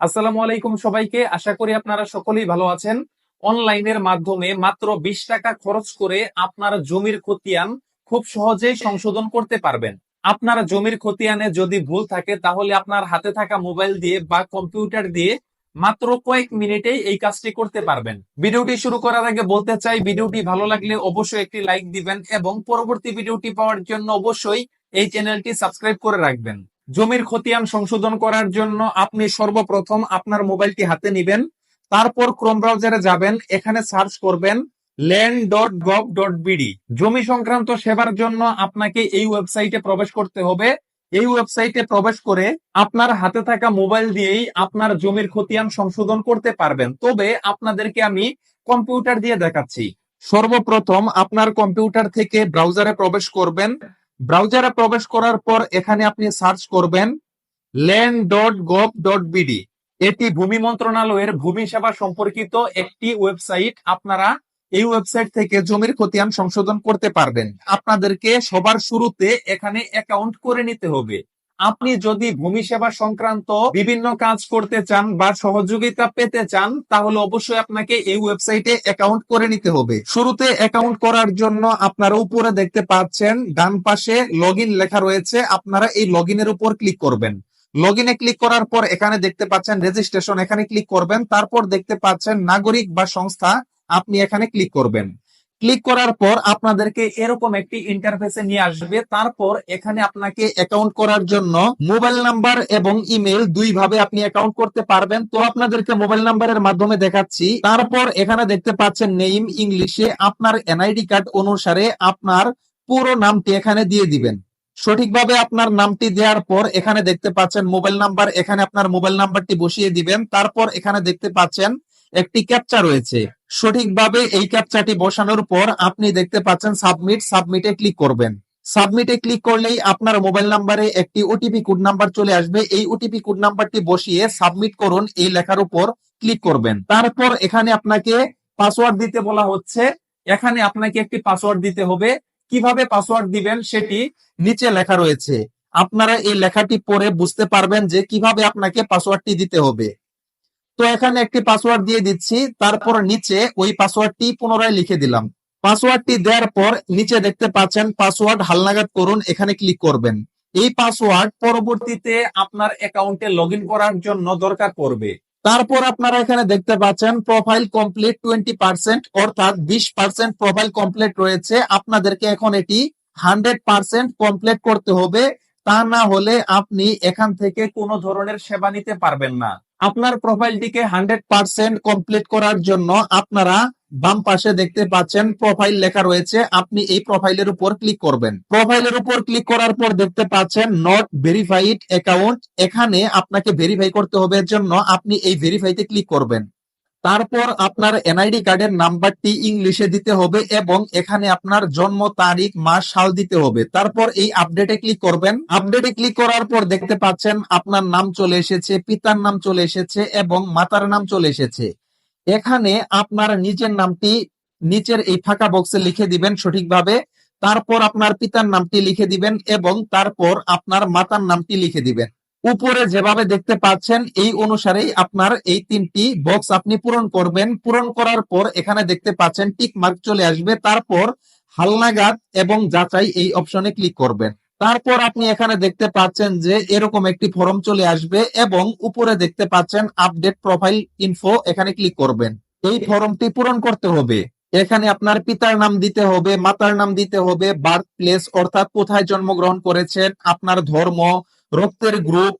আসসালামু আলাইকুম সবাইকে। আশা করি আপনারা সকলেই ভালো আছেন। অনলাইনের মাধ্যমে মাত্র বিশ টাকা খরচ করে আপনার জমির খতিয়ান খুব সহজেই সংশোধন করতে পারবেন। আপনার জমির খতিয়ানে যদি ভুল থাকে, তাহলে আপনার হাতে থাকা মোবাইল দিয়ে বা কম্পিউটার দিয়ে মাত্র কয়েক মিনিটেই এই কাজটি করতে পারবেন। ভিডিওটি শুরু করার আগে বলতে চাই, ভিডিওটি ভালো লাগলে অবশ্যই একটি লাইক দিবেন এবং পরবর্তী ভিডিওটি পাওয়ার জন্য অবশ্যই এই চ্যানেলটি সাবস্ক্রাইব করে রাখবেন। জমির খতিয়ান সংশোধন করার জন্য আপনি সর্বপ্রথম আপনার মোবাইলটি হাতে নেবেন, তারপর ক্রোম ব্রাউজারে যাবেন, এখানে সার্চ করবেন land dot gov dot BD জমি সংক্রান্ত সেবার জন্য আপনাকে এই ওয়েবসাইটে প্রবেশ করতে হবে। এই ওয়েবসাইটে প্রবেশ করে আপনার হাতে থাকা মোবাইল দিয়েই আপনার জমির খতিয়ান সংশোধন করতে পারবেন। তবে আপনাদেরকে আমি কম্পিউটার দিয়ে দেখাচ্ছি। সর্বপ্রথম আপনার কম্পিউটার থেকে ব্রাউজারে প্রবেশ করবেন। ব্রাউজারে প্রবেশ করার পর এখানে আপনি সার্চ করবেন land dot gov dot BD এটি ভূমি মন্ত্রণালয়ের ভূমি সেবা সম্পর্কিত একটি ওয়েবসাইট আপনারা এই ওয়েবসাইট থেকে জমির খতিয়ান সংশোধন করতে পারবেন। আপনাদেরকে সবার শুরুতে এখানে অ্যাকাউন্ট করে নিতে হবে। আপনি যদি ভূমি সেবা সংক্রান্ত বিভিন্ন কাজ করতে চান বা সহযোগিতা পেতে চান, তাহলে অবশ্যই আপনাকে এই ওয়েবসাইটে অ্যাকাউন্ট করে নিতে হবে। শুরুতে অ্যাকাউন্ট করার জন্য আপনারা উপরে দেখতে পাচ্ছেন, ডান পাশে লগ লেখা রয়েছে, আপনারা এই লগ এর উপর ক্লিক করবেন। লগ ইনে ক্লিক করার পর এখানে দেখতে পাচ্ছেন রেজিস্ট্রেশন এখানে ক্লিক করবেন। তারপর দেখতে পাচ্ছেন নাগরিক বা সংস্থা, আপনি এখানে ক্লিক করবেন। ক্লিক করার পর আপনাদেরকে এরকম একটি ইন্টারফেসে নিয়ে আসবে। তারপর এখানে আপনাকে অ্যাকাউন্ট করার জন্য মোবাইল নাম্বার এবং ইমেল দুই ভাবে আপনি অ্যাকাউন্ট করতে পারবেন। তো আপনাদেরকে মোবাইল নাম্বারের মাধ্যমে দেখাচ্ছি। তারপর এখানে দেখতে পাচ্ছেন নেইম ইংলিশে আপনার এনআইডি কার্ড অনুসারে আপনার পুরো নামটি এখানে দিয়ে দিবেন। সঠিকভাবে আপনার নামটি দেওয়ার পর এখানে দেখতে পাচ্ছেন মোবাইল নাম্বার এখানে আপনার মোবাইল নাম্বারটি বসিয়ে দিবেন। তারপর এখানে দেখতে পাচ্ছেন একটি ক্যাপচা রয়েছে। সঠিকভাবে এই ক্যাপচাটি বসানোর পর আপনি দেখতে পাচ্ছেন সাবমিট সাবমিটে ক্লিক করবেন। সাবমিটে ক্লিক করলেই আপনার মোবাইল নাম্বারে একটি ওটিপি কোড নাম্বার চলে আসবে। এই ওটিপি কোড নাম্বারটি বসিয়ে সাবমিট করুন এই লেখার উপর ক্লিক করবেন। তারপর এখানে আপনাকে পাসওয়ার্ড দিতে বলা হচ্ছে। এখানে আপনাকে একটি পাসওয়ার্ড দিতে হবে। কীভাবে পাসওয়ার্ড দিবেন সেটি নিচে লেখা রয়েছে। আপনারা এই লেখাটি পড়ে বুঝতে পারবেন যে কীভাবে আপনাকে পাসওয়ার্ডটি দিতে হবে। তো এখানে একটি পাসওয়ার্ড দিয়ে দিচ্ছি, তারপর নিচে ওই পাসওয়ার্ডটি পুনরায় লিখে দিলাম। পাসওয়ার্ডটি দেওয়ার পর নিচে দেখতে পাচ্ছেন পাসওয়ার্ড হালনাগাদ করুন, এখানে ক্লিক করবেন। এই পাসওয়ার্ড পরবর্তীতে আপনার অ্যাকাউন্টে লগ করার জন্য দরকার পড়বে। তারপর আপনারা এখানে দেখতে পাচ্ছেন প্রোফাইল কমপ্লিট টোয়েন্টি পার্সেন্ট অর্থাৎ বিশ পার্সেন্ট প্রোফাইল কমপ্লিট রয়েছে। আপনাদেরকে এখন এটি হান্ড্রেড পার্সেন্ট কমপ্লিট করতে হবে। তা না হলে আপনি এখান থেকে কোনো ধরনের সেবা নিতে পারবেন না। আপনার প্রোফাইলটিকে হান্ড্রেড পার্সেন্ট কমপ্লিট করার জন্য আপনারা বাম পাশে দেখতে পাচ্ছেন প্রোফাইল লেখা রয়েছে, আপনি এই প্রোফাইলের উপর ক্লিক করবেন। প্রোফাইলের উপর ক্লিক করার পর দেখতে পাচ্ছেন নট ভেরিফাইড অ্যাকাউন্ট এখানে আপনাকে ভেরিফাই করতে হবে এর জন্য আপনি এই ভেরিফাইতে ক্লিক করবেন। তারপর আপনার এনআইডি কার্ডের নাম্বারটি ইংলিশে দিতে হবে এবং এখানে আপনার জন্ম, তারিখ, মাস, সাল দিতে হবে। তারপর এই আপডেটে ক্লিক করবেন। আপডেটে ক্লিক করার পর দেখতে পাচ্ছেন আপনার নাম চলে এসেছে, পিতার নাম চলে এসেছে এবং মাতার নাম চলে এসেছে। এখানে আপনার নিজের নামটি নিচের এই ফাঁকা বক্সে লিখে দিবেন সঠিকভাবে। তারপর আপনার পিতার নামটি লিখে দিবেন এবং তারপর আপনার মাতার নামটি লিখে দিবেন। উপরে যেভাবে দেখতে পাচ্ছেন, এই অনুসারেই আপনার এই তিনটি বক্স আপনি পূরণ করবেন। পূরণ করার পর এখানে দেখতে পাচ্ছেন টিক মার্ক চলে আসবে। তারপর হালনাগাদ এবং যাচাই এই অপশনে ক্লিক করবেন। তারপর আপনি এখানে দেখতে পাচ্ছেন যে এরকম একটি ফর্ম চলে আসবে এবং উপরে দেখতে পাচ্ছেন আপডেট প্রোফাইল ইনফো এখানে ক্লিক করবেন। এই ফর্মটি পূরণ করতে হবে। এখানে আপনার পিতার নাম দিতে হবে, মাতার নাম দিতে হবে বার্থ প্লেস অর্থাৎ কোথায় জন্মগ্রহণ করেছেন, আপনার ধর্ম রক্তের গ্রুপ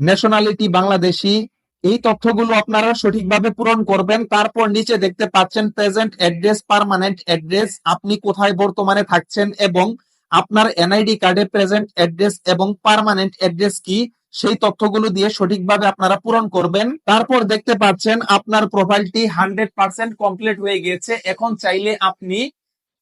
ন্যাশনালিটি বাংলাদেশি, এই তথ্যগুলো আপনারা সঠিকভাবে পূরণ করবেন। তারপর নিচে দেখতে পাচ্ছেন প্রেজেন্ট অ্যাড্রেস পার্মানেন্ট অ্যাড্রেস আপনি কোথায় বর্তমানে থাকছেন এবং আপনার এনআইডি কার্ডে প্রেজেন্ট অ্যাড্রেস এবং পার্মানেন্ট অ্যাড্রেস কি, সেই তথ্যগুলো দিয়ে সঠিকভাবে আপনারা পূরণ করবেন। তারপর দেখতে পাচ্ছেন আপনার প্রোফাইলটি হান্ড্রেড পার্সেন্ট কমপ্লিট হয়ে গিয়েছে। এখন চাইলে আপনি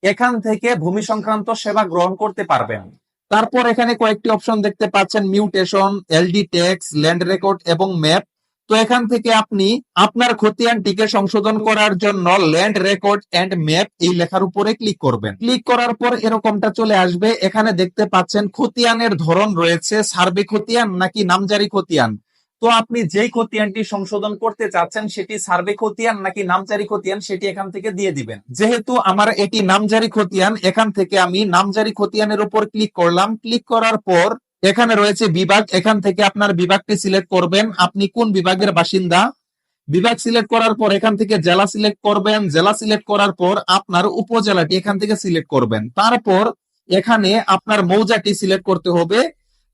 এখান থেকে ভূমি সংক্রান্ত সেবা গ্রহণ করতে পারবেন। তারপর এখানে কয়েকটি অপশন দেখতে পাচ্ছেন mutation LD tax land record এবং ম্যাপ তো এখান থেকে আপনি আপনার খতিয়ানটিকে সংশোধন করার জন্য ল্যান্ড রেকর্ড এন্ড ম্যাপ এই লেখার উপরে ক্লিক করবেন। ক্লিক করার পর এরকমটা চলে আসবে। এখানে দেখতে পাচ্ছেন খতিয়ানের ধরন রয়েছে সার্বে খতিয়ান নাকি নামজারি খতিয়ান তো আপনি যেই খতিয়ানটি সংশোধন করতে চাচ্ছেন, সেটি সার্ভে খতিয়ান নাকি নামজারি খতিয়ান, সেটি এখান থেকে দিয়ে দিবেন। যেহেতু আমার এটি নামজারি খতিয়ান, এখান থেকে আমি নামজারি খতিয়ানের উপর ক্লিক করলাম। ক্লিক করার পর এখানে রয়েছে বিভাগ। এখান থেকে আপনার বিভাগটি সিলেক্ট করবেন। আপনি কোন বিভাগের বাসিন্দা? বিভাগ সিলেক্ট করার পর এখান থেকে জেলা সিলেক্ট করবেন। জেলা সিলেক্ট করার পর আপনার উপজেলাটি এখান থেকে সিলেক্ট করবেন। তারপর এখানে আপনার মৌজাটি সিলেক্ট করতে হবে।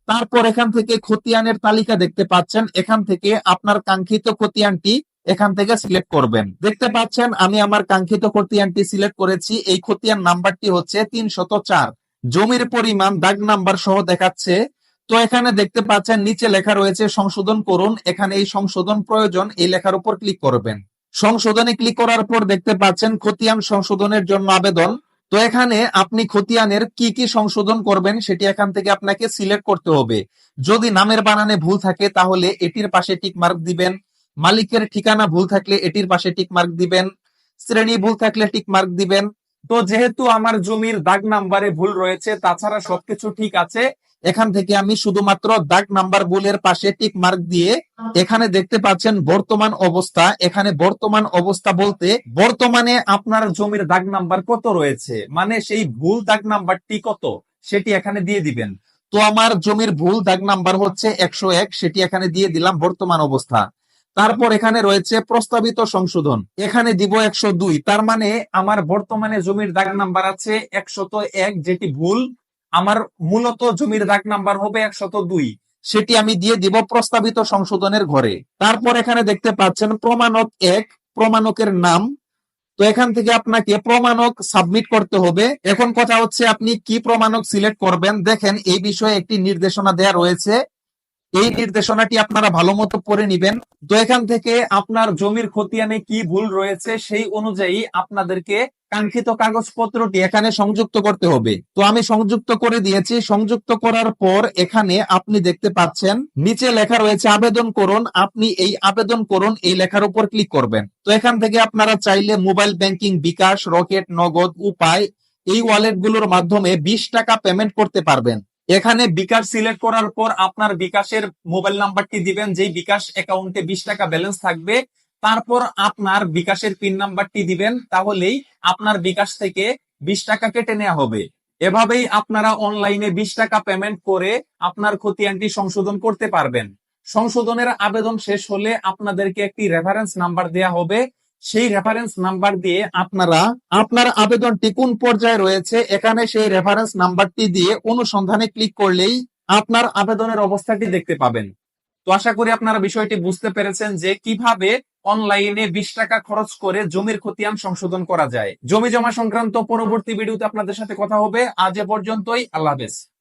তারপর এখান থেকে খতিয়ানের তালিকা দেখতে পাচ্ছেন। এখান থেকে আপনার কাঙ্ক্ষিত খতিয়ানটি এখান থেকে সিলেক্ট করবেন। দেখতে পাচ্ছেন, আমি আমার কাঙ্ক্ষিত খতিয়ানটি সিলেক্ট করেছি। এই খতিয়ান নাম্বারটি হচ্ছে তিনশত চার। জমির পরিমাণ, দাগ নাম্বার সহ দেখাচ্ছে। তো এখানে দেখতে পাচ্ছেন, নিচে লেখা রয়েছে, সংশোধন করুন। এখানে এই সংশোধন প্রয়োজন, এই লেখার উপর ক্লিক করবেন। সংশোধনে ক্লিক করার পর দেখতে পাচ্ছেন, খতিয়ান সংশোধনের জন্য আবেদন। তো এখানে আপনি খতিয়ানের কি কি সংশোধন করবেন সেটি এখান থেকে আপনাকে সিলেক্ট করতে হবে। যদি নামের বানানে ভুল থাকে তাহলে এটির পাশে টিক মার্ক দিবেন। মালিকের ঠিকানা ভুল থাকলে এটির পাশে টিক মার্ক দিবেন। শ্রেণি ভুল থাকলে টিক মার্ক দিবেন। তো যেহেতু আমার জমির দাগ নাম্বারে ভুল রয়েছে, তাছাড়া সবকিছু ঠিক আছে এখান থেকে আমি শুধুমাত্র দাগ নাম্বার ভুলের পাশে টিক মার্ক দিয়ে এখানে দেখতে পাচ্ছেন বর্তমান অবস্থা। এখানে বর্তমান অবস্থা বলতে বর্তমানে আপনার জমির দাগ নাম্বার কত রয়েছে? মানে সেই ভুল দাগ নাম্বারটি কত? সেটি এখানে দিয়ে দিবেন। তো আমার জমির ভুল দাগ নাম্বার হচ্ছে একশো এক, সেটি এখানে দিয়ে দিলাম বর্তমান অবস্থা। তারপর এখানে রয়েছে প্রস্তাবিত সংশোধন। এখানে দিব একশো দুই, তার মানে আমার বর্তমানে জমির দাগ নাম্বার আছে একশত এক, যেটি ভুল। আমার মূলত জমির দাগ নাম্বার হবে একশত দুই। সেটি আমি দিয়ে দিব প্রস্তাবিত সংশোধনের ঘরে। তারপর এখানে দেখতে পাচ্ছেন প্রমাণক এক, প্রমাণকের নাম। তো এখান থেকে আপনাকে প্রমাণক সাবমিট করতে হবে। এখন কথা হচ্ছে আপনি কি প্রমাণক সিলেক্ট করবেন? দেখেন, এই বিষয়ে একটি নির্দেশনা দেয়া রয়েছে। এই নির্দেশনাটি আপনারা ভালো মতো পড়ে নিবেন। তো এখান থেকে আপনার জমির খতিয়ানে কি ভুল রয়েছে সেই অনুযায়ী আপনাদেরকে কাঙ্ক্ষিত কাগজপত্রটি এখানে সংযুক্ত করতে হবে। তো আমি সংযুক্ত করে দিয়েছি। সংযুক্ত করার পর এখানে আপনি দেখতে পাচ্ছেন, নিচে লেখা রয়েছে, আবেদন করুন। আপনি এই আবেদন করুন, এই লেখার উপর ক্লিক করবেন। তো এখান থেকে আপনারা চাইলে মোবাইল ব্যাংকিং বিকাশ, রকেট, নগদ, উপায় এই ওয়ালেটগুলোর মাধ্যমে বিশ টাকা পেমেন্ট করতে পারবেন। এখানে বিকাশ সিলেক্ট করার পর আপনার বিকাশের মোবাইল নাম্বারটি দিবেন। যেই বিকাশ অ্যাকাউন্টে বিশ টাকা ব্যালেন্স থাকবে তারপর আপনার বিকাশের পিন নাম্বারটি দিবেন, তাহলেই আপনার বিকাশ থেকে বিশ টাকা কেটে নেওয়া হবে। এভাবেই আপনারা অনলাইনে বিশ টাকা পেমেন্ট করে আপনার খতিয়ানটি সংশোধন করতে পারবেন। সংশোধনের আবেদন শেষ হলে আপনাদেরকে একটি রেফারেন্স নাম্বার দেয়া হবে। সেই রেফারেন্স নাম্বার দিয়ে আপনারা আপনার আবেদনটি কোন পর্যায়ে রয়েছে, এখানে সেই রেফারেন্স নাম্বারটি দিয়ে অনুসন্ধানে ক্লিক করলেই আপনার আবেদনের অবস্থাটি দেখতে পাবেন। তো আশা করি আপনারা বিষয়টি বুঝতে পেরেছেন যে কীভাবে অনলাইনে বিশ টাকা খরচ করে জমির খতিয়ান সংশোধন করা যায়। জমি জমা সংক্রান্ত পরবর্তী ভিডিওতে আপনাদের সাথে কথা হবে। আজ এ পর্যন্তই। আল্লাহ হাফেজ।